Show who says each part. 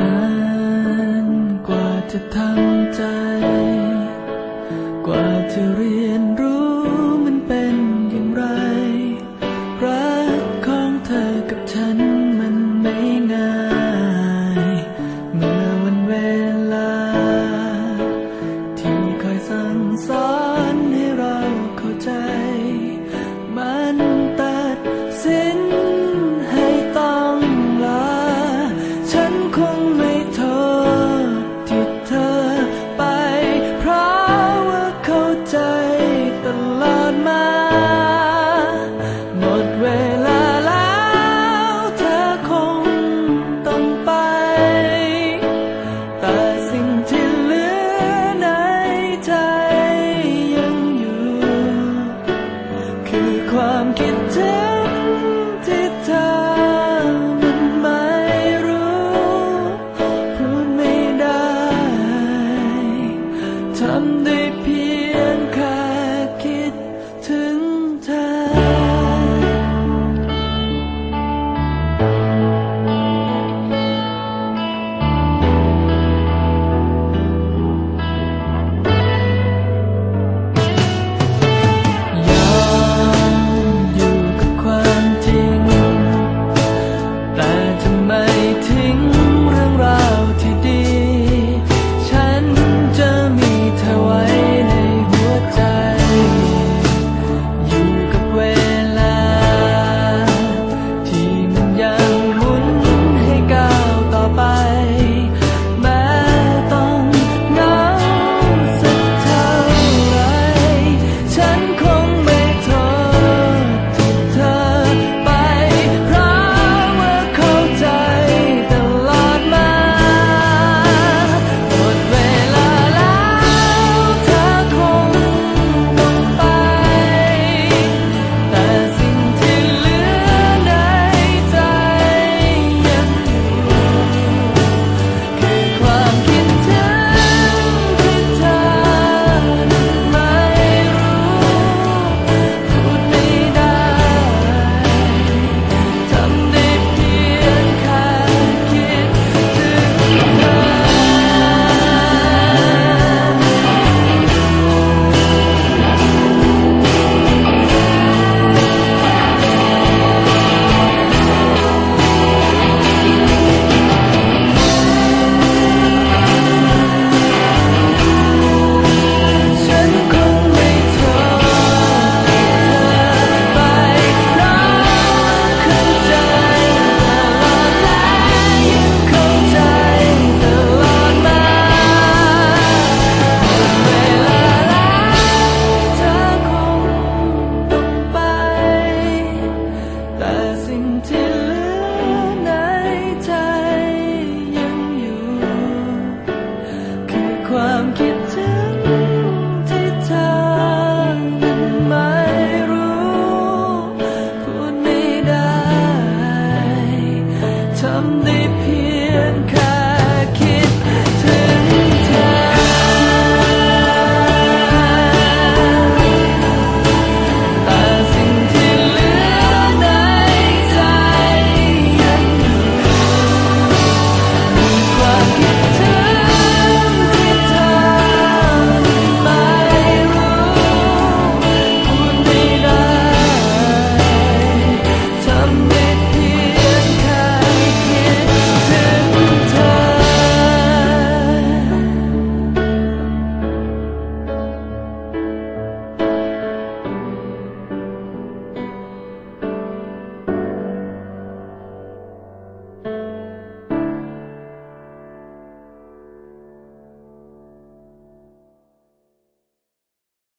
Speaker 1: นานกว่าจะทำใจ กว่าจะเรียนรู้ ความคิดถึงที่เธอมันไม่รู้พูดไม่ได้ทำได้ come.